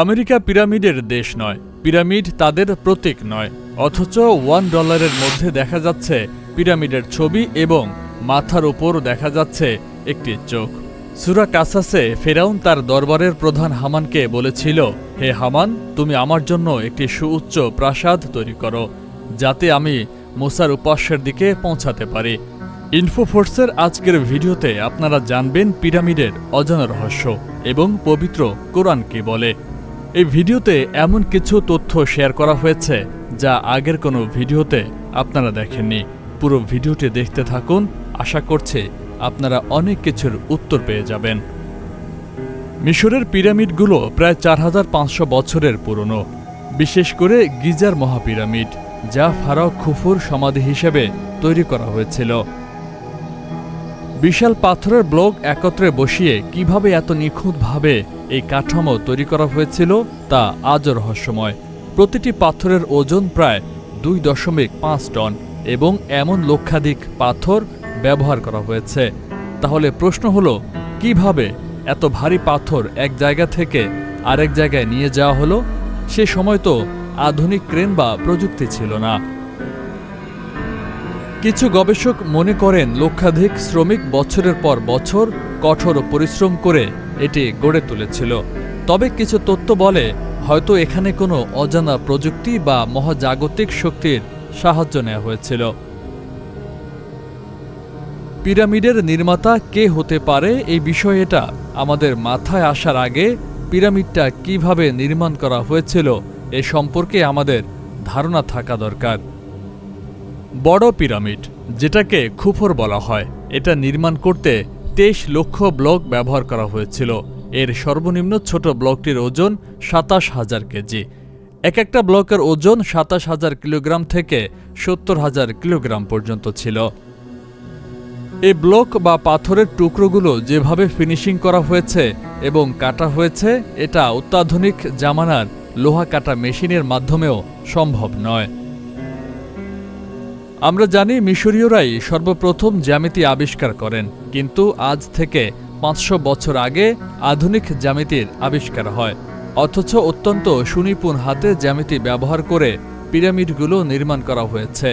America পিরামিডের দেশ নয়, পিরামিড তাদের প্রতীক নয়, অথচ ওয়ান ডলারের মধ্যে দেখা যাচ্ছে পিরামিডের ছবি এবং মাথার ওপর দেখা যাচ্ছে একটি চোখ। সুরা কাসাসে ফেরাউন তার দরবারের প্রধান হামানকে বলেছিল, হে হামান, তুমি আমার জন্য একটি সুউচ্চ প্রাসাদ তৈরি করো, যাতে আমি মোসার উপাস্যের দিকে পৌঁছাতে পারি। ইনফোফোর্সের আজকের ভিডিওতে আপনারা জানবেন পিরামিডের অজানা রহস্য এবং পবিত্র কোরআন কি বলে। এই ভিডিওতে এমন কিছু তথ্য শেয়ার করা হয়েছে যা আগের কোনো ভিডিওতে আপনারা দেখেননি। পুরো ভিডিওটি দেখতে থাকুন, আশা করছি আপনারা অনেক কিছুর উত্তর পেয়ে যাবেন। মিশরের পিরামিডগুলো প্রায় চার হাজার পাঁচশো বছরের পুরনো। বিশেষ করে গিজার মহাপিরামিড, যা ফারাও খুফুর সমাধি হিসেবে তৈরি করা হয়েছিল। বিশাল পাথরের ব্লক একত্রে বসিয়ে কীভাবে এত নিখুঁতভাবে এই কাঠামো তৈরি করা হয়েছিল তা আজও রহস্যময়। প্রতিটি পাথরের ওজন প্রায় দুই দশমিক পাঁচ টন এবং এমন লক্ষাধিক পাথর ব্যবহার করা হয়েছে। তাহলে প্রশ্ন হলো, কীভাবে এত ভারী পাথর এক জায়গা থেকে আরেক জায়গায় নিয়ে যাওয়া হলো? সে সময় তো আধুনিক ক্রেন বা প্রযুক্তি ছিল না। কিছু গবেষক মনে করেন লক্ষাধিক শ্রমিক বছরের পর বছর কঠোর পরিশ্রম করে এটি গড়ে তুলেছিল। তবে কিছু তথ্য বলে, হয়তো এখানে কোনো অজানা প্রযুক্তি বা মহাজাগতিক শক্তির সাহায্য নেওয়া হয়েছিল। পিরামিডের নির্মাতা কে হতে পারে এই বিষয়টা আমাদের মাথায় আসার আগে পিরামিডটা কীভাবে নির্মাণ করা হয়েছিল এ সম্পর্কে আমাদের ধারণা থাকা দরকার। বড় পিরামিড, যেটাকে খুফর বলা হয়। এটা নির্মাণ করতে তেইশ লক্ষ ব্লক ব্যবহার করা হয়েছিল। এর সর্বনিম্ন ছোট ব্লকটির ওজন সাতাশ হাজার কেজি। এক একটা ব্লকের ওজন সাতাশ হাজার কিলোগ্রাম থেকে সত্তর হাজার কিলোগ্রাম পর্যন্ত ছিল। এই ব্লক বা পাথরের টুকরোগুলো যেভাবে ফিনিশিং করা হয়েছে এবং কাটা হয়েছে, এটা অত্যাধুনিক জামানার লোহা কাটা মেশিনের মাধ্যমেও সম্ভব নয়। আমরা জানি মিশরীয়রাই সর্বপ্রথম জ্যামিতি আবিষ্কার করেন, কিন্তু আজ থেকে পাঁচশো বছর আগে আধুনিক জ্যামিতির আবিষ্কার হয়। অথচ অত্যন্ত সুনিপুণ হাতে জ্যামিতি ব্যবহার করে পিরামিডগুলো নির্মাণ করা হয়েছে।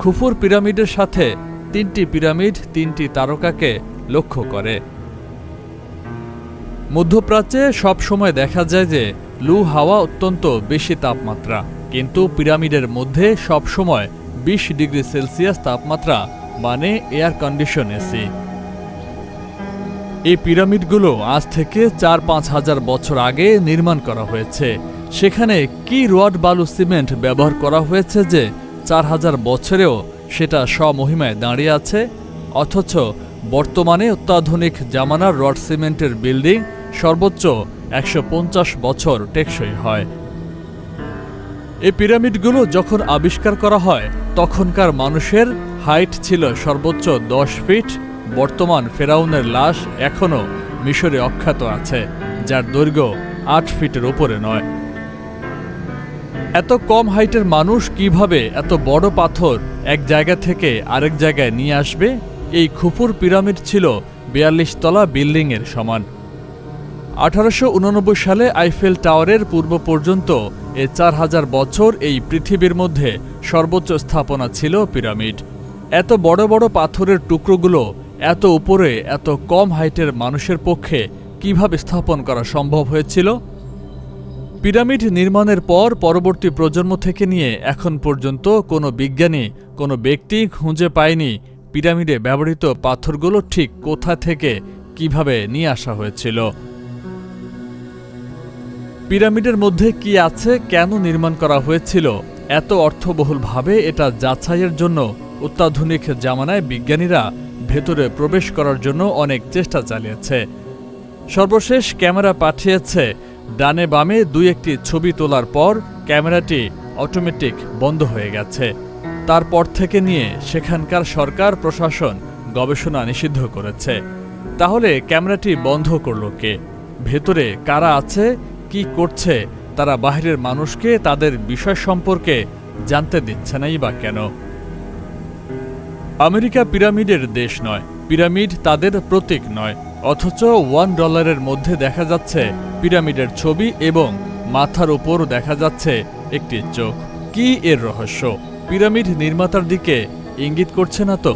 খুফুর পিরামিডের সাথে তিনটি পিরামিড তিনটি তারকাকে লক্ষ্য করে। মধ্যপ্রাচ্যে সবসময় দেখা যায় যে লু হাওয়া অত্যন্ত বেশি তাপমাত্রা, কিন্তু পিরামিডের মধ্যে সবসময় বিশ ডিগ্রি সেলসিয়াস তাপমাত্রা মানে এয়ার কন্ডিশন এসি এই পিরামিডগুলো আজ থেকে চার পাঁচ হাজার বছর আগে নির্মাণ করা হয়েছে। সেখানে কি রড বালু সিমেন্ট ব্যবহার করা হয়েছে যে চার হাজার বছরেও সেটা স্বমহিমায় দাঁড়িয়ে আছে? অথচ বর্তমানে অত্যাধুনিক জামানার রড সিমেন্টের বিল্ডিং সর্বোচ্চ একশো পঞ্চাশ বছর টেকসই হয়। এই পিরামিডগুলো যখন আবিষ্কার করা হয়, তখনকার মানুষের হাইট ছিল সর্বোচ্চ দশ ফিট। বর্তমান ফেরাউনের লাশ এখনও মিশরে অখ্যাত আছে, যার দৈর্ঘ্য আট ফিটের ওপরে নয়। এত কম হাইটের মানুষ কীভাবে এত বড় পাথর এক জায়গা থেকে আরেক জায়গায় নিয়ে আসবে? এই খুপুর পিরামিড ছিল বিয়াল্লিশ তলা বিল্ডিংয়ের সমান। আঠারোশো উননব্বই সালে আইফেল টাওয়ারের পূর্ব পর্যন্ত এ চার হাজার বছর এই পৃথিবীর মধ্যে সর্বোচ্চ স্থাপনা ছিল পিরামিড। এত বড় বড় পাথরের টুকরোগুলো এত উপরে এত কম হাইটের মানুষের পক্ষে কীভাবে স্থাপন করা সম্ভব হয়েছিল? পিরামিড নির্মাণের পর পরবর্তী প্রজন্ম থেকে নিয়ে এখন পর্যন্ত কোনো বিজ্ঞানী, কোনো ব্যক্তি খুঁজে পায়নি পিরামিডে ব্যবহৃত পাথরগুলো ঠিক কোথা থেকে কীভাবে নিয়ে আসা হয়েছিল। পিরামিডের মধ্যে কি আছে, কেন নির্মাণ করা হয়েছিল, এত অর্থবহুলভাবে এটা যাচাইয়ের জন্য অত্যাধুনিক জামানায় বিজ্ঞানীরা ভেতরে প্রবেশ করার জন্য অনেক চেষ্টা চালিয়েছে। সর্বশেষ ক্যামেরা পাঠিয়েছে, ডানে বামে দুই একটি ছবি তোলার পর ক্যামেরাটি অটোমেটিক বন্ধ হয়ে গেছে। তারপর থেকে নিয়ে সেখানকার সরকার, প্রশাসন গবেষণা নিষিদ্ধ করেছে। তাহলে ক্যামেরাটি বন্ধ করল কে? ভেতরে কারা আছে কি করছে, তারা বাইরের মানুষকে তাদের বিষয় সম্পর্কে জানতে দিচ্ছে নাই বা কেন? আমেরিকা পিরামিডের দেশ নয়, পিরামিড তাদের প্রতীক নয়, অথচ ওয়ান ডলারের মধ্যে দেখা যাচ্ছে পিরামিডের ছবি এবং মাথার উপর দেখা যাচ্ছে একটি চোখ। কি এর রহস্য? পিরামিড নির্মাতার দিকে ইঙ্গিত করছে না তো?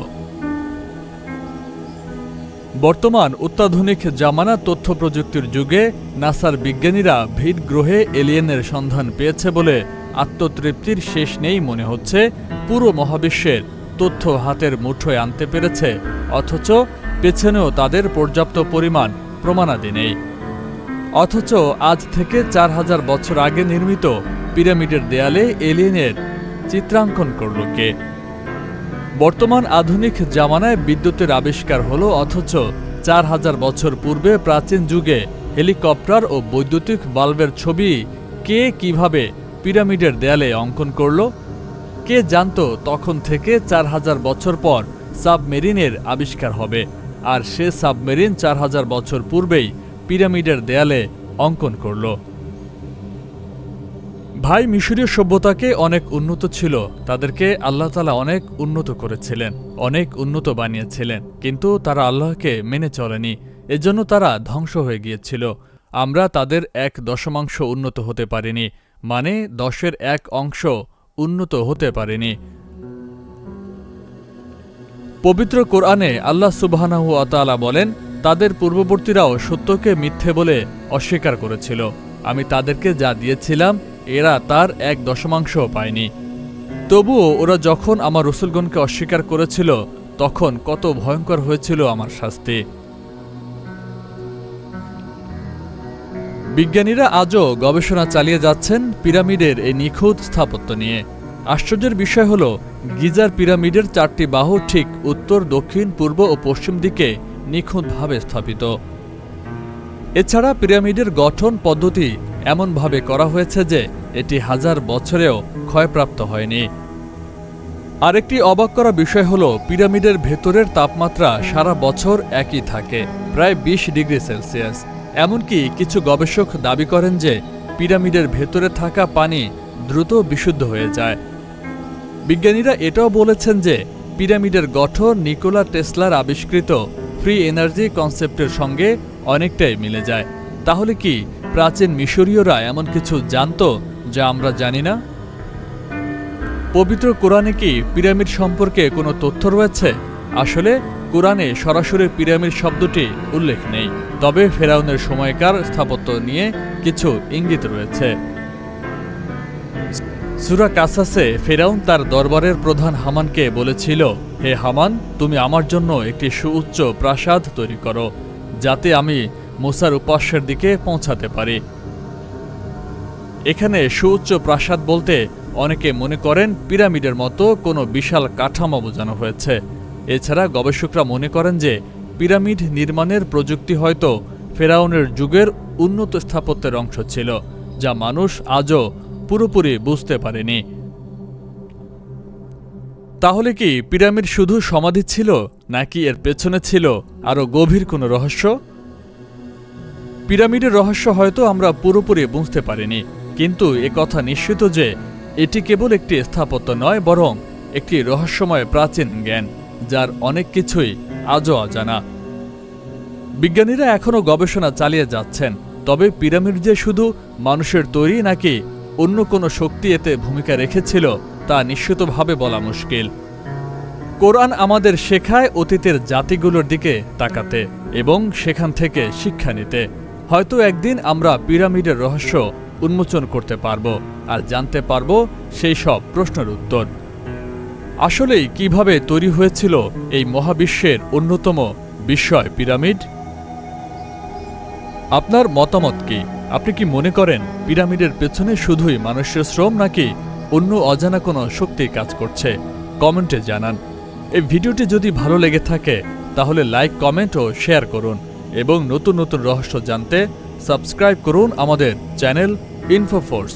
বর্তমান অত্যাধুনিক জামানা তথ্য প্রযুক্তির যুগে নাসার বিজ্ঞানীরা ভিড় গ্রহে এলিয়েনের সন্ধান পেয়েছে বলে আত্মতৃপ্তির শেষ নেই মনে হচ্ছে। পুরো মহাবিশ্বের তথ্য হাতের মুঠোয় আনতে পেরেছে, অথচ পেছনেও তাদের পর্যাপ্ত পরিমাণ প্রমাণাদি নেই। অথচ আজ থেকে চার হাজার বছর আগে নির্মিত পিরামিডের দেয়ালে এলিয়েনের চিত্রাঙ্কন করল কে? বর্তমান আধুনিক জামানায় বিদ্যুতের আবিষ্কার হলো অথচ চার হাজার বছর পূর্বে প্রাচীন যুগে হেলিকপ্টার ও বৈদ্যুতিক বাল্বের ছবি কে কীভাবে পিরামিডের দেয়ালে অঙ্কন করল, কে জানতো তখন থেকে চার হাজার বছর পর সাবমেরিনের আবিষ্কার হবে, আর সে সাবমেরিন চার হাজার বছর পূর্বেই পিরামিডের দেয়ালে অঙ্কন করল। ভাই মিশরীয় সভ্যতাকে অনেক উন্নত ছিল, তাদেরকে আল্লাহ তালা অনেক উন্নত করেছিলেন, অনেক উন্নত বানিয়েছিলেন, কিন্তু তারা আল্লাহকে মেনে চলেনি, এজন্য তারা ধ্বংস হয়ে গিয়েছিল। আমরা তাদের এক দশমাংশ উন্নত হতে পারিনি মানে দশের এক অংশ উন্নত হতে পারিনি। পবিত্র কোরআনে আল্লাহ সুবাহানাহু আতালা বলেন, তাদের পূর্ববর্তীরাও সত্যকে মিথ্যে বলে অস্বীকার করেছিল। আমি তাদেরকে যা দিয়েছিলাম এরা তার এক দশমাংশও পায়নি। তবুও ওরা যখন আমার রসুলগণকে অস্বীকার করেছিল, তখন কত ভয়ঙ্কর হয়েছিল আমার শাস্তি। বিজ্ঞানীরা আজও গবেষণা চালিয়ে যাচ্ছেন পিরামিডের এই নিখুঁত স্থাপত্য নিয়ে। আশ্চর্যের বিষয় হল, গিজার পিরামিডের চারটি বাহু ঠিক উত্তর, দক্ষিণ, পূর্ব ও পশ্চিম দিকে নিখুঁতভাবে স্থাপিত। এছাড়া পিরামিডের গঠন পদ্ধতি এমনভাবে করা হয়েছে যে এটি হাজার বছরেও ক্ষয়প্রাপ্ত হয়নি। আরেকটি অবাক করা বিষয় হল, পিরামিডের ভেতরের তাপমাত্রা সারা বছর একই থাকে, প্রায় বিশ ডিগ্রি সেলসিয়াস। এমনকি কিছু গবেষক দাবি করেন যে, পিরামিডের ভেতরে থাকা পানি দ্রুত বিশুদ্ধ হয়ে যায়। বিজ্ঞানীরা এটাও বলেছেন যে, পিরামিডের গঠন নিকোলা টেসলার আবিষ্কৃত ফ্রি এনার্জি কনসেপ্টের সঙ্গে অনেকটাই মিলে যায়। তাহলে কি প্রাচীন মিশরীয়রা এমন কিছু জানত যা আমরা জানি না? পবিত্র কোরআনে কি পিরামিড সম্পর্কে কোনো তথ্য রয়েছে? আসলে, কোরআনে সরাসরি পিরামিড শব্দটি উল্লেখ নেই। তবে ফেরাউনের সময়কার স্থাপত্য নিয়ে কিছু ইঙ্গিত রয়েছে। সুরা কাসাসে ফেরাউন তার দরবারের প্রধান হামানকে বলেছিল, হে হামান, তুমি আমার জন্য একটি সুউচ্চ প্রাসাদ তৈরি করো, যাতে আমি মুসার উপাস্যের দিকে পৌঁছাতে পারি। এখানে সুউচ্চ প্রাসাদ বলতে অনেকে মনে করেন পিরামিডের মতো কোনো বিশাল কাঠামো বোঝানো হয়েছে। এছাড়া গবেষকরা মনে করেন যে পিরামিড নির্মাণের প্রযুক্তি হয়তো ফেরাউনের যুগের উন্নত স্থাপত্যের অংশ ছিল, যা মানুষ আজও পুরোপুরি বুঝতে পারেনি। তাহলে কি পিরামিড শুধু সমাধি ছিল, নাকি এর পেছনে ছিল আরও গভীর কোনো রহস্য? পিরামিডের রহস্য হয়তো আমরা পুরোপুরি বুঝতে পারিনি কিন্তু কথা নিশ্চিত যে এটি কেবল একটি স্থাপত্য নয়, বরং একটি রহস্যময় প্রাচীন জ্ঞান, যার অনেক কিছুই আজও অজানা। বিজ্ঞানীরা এখনও গবেষণা চালিয়ে যাচ্ছেন, তবে পিরামিড যে শুধু মানুষের তৈরি নাকি অন্য কোনো শক্তি এতে ভূমিকা রেখেছিল তা নিশ্চিতভাবে বলা মুশকিল। কোরআন আমাদের শেখায় অতীতের জাতিগুলোর দিকে তাকাতে এবং সেখান থেকে শিক্ষা নিতে। হয়তো একদিন আমরা পিরামিডের রহস্য উন্মোচন করতে পারব আর জানতে পারব সেই সব প্রশ্নের উত্তর। আসলেই কীভাবে তৈরি হয়েছিল এই মহাবিশ্বের অন্যতম বিস্ময় পিরামিড? আপনার মতামত কি? আপনি কি মনে করেন পিরামিডের পেছনে শুধুই মানুষের শ্রম নাকি অন্য অজানা কোনো শক্তি কাজ করছে? কমেন্টে জানান। এই ভিডিওটি যদি ভালো লেগে থাকে, তাহলে লাইক, কমেন্ট ও শেয়ার করুন এবং নতুন নতুন রহস্য জানতে সাবস্ক্রাইব করুন আমাদের চ্যানেল ইনফোফোর্স